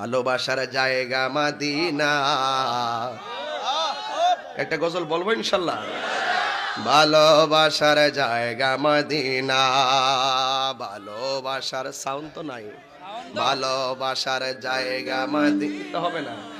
ভালোবাসার জায়গা মাদিনা। একটা গজল বলব ইনশাল্লাহ? ভালোবাসার জায়গা মাদিনা। ভালোবাসার সাউন্ড তো নাই। ভালোবাসার জায়গা মদিনা। হবে না।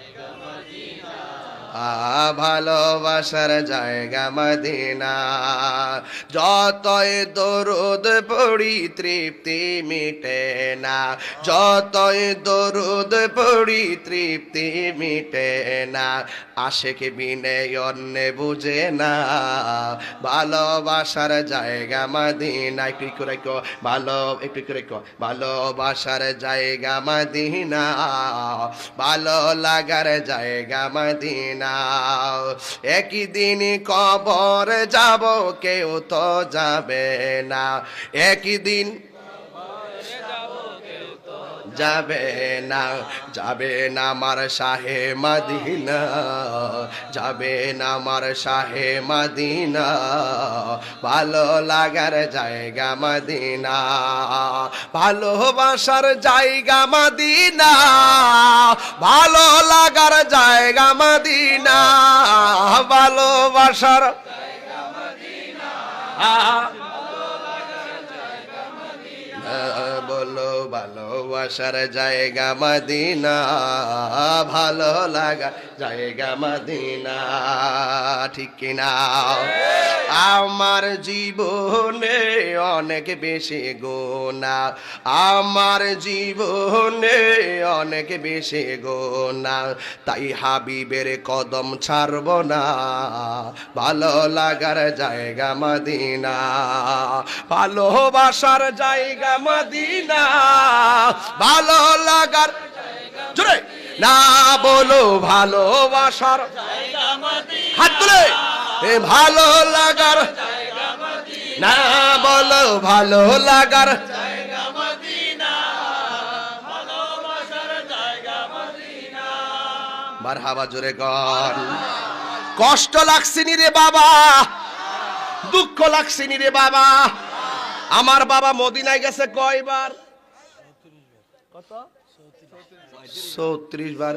ভালোবাসার জায়গা মদিনা। যতই দরুদ পড়ি তৃপ্তি মিটে না। যতই দরুদ পড়ি তৃপ্তি মিটে না। আশেকে বিনে অন্য বুঝে না। ভালোবাসার জায়গা মদিনা। একটু করে কো, ভালো একটু করে কো। ভালোবাসার জায়গা মদিনা। ভালো লাগার জায়গা মদিনা। একই দিন কবর যাব কেউ তো যাবে না। একই দিন যাবে না যাবে না আমার শাহে মদিনা, যাবে না আমার শাহে মদিনা, ভালো লাগার জায়গা মদিনা ভালোবাসার জায়গা মদিনা, ভালো লাগার জায়গা মদিনা ভালোবাসার বলো ভালোবাসার জায়গা মদিনা, ভালো লাগা জায়গা মদিনা, ঠিক কিনা? আমার জীবনে অনেক বেশি গোনা, আমার জীবনে অনেক বেশি গোনা, তাই হাবিবের কদম ছাড়ব না, ভালো লাগার জায়গা মদিনা, ভালোবাসার জায়গা মদিনা। ভালো লাগার। জোরে। না বলো ভালোবাসার। হাত তুলে। এ ভালো লাগার। না বলো ভালো লাগার। মারহাবা জোরে কর। কষ্ট লাগছিনি রে বাবা। দুঃখ লাগছিনি রে বাবা। আমার বাবা মদিনায় গেছে কয়বার? কত চৌত্রিশ বার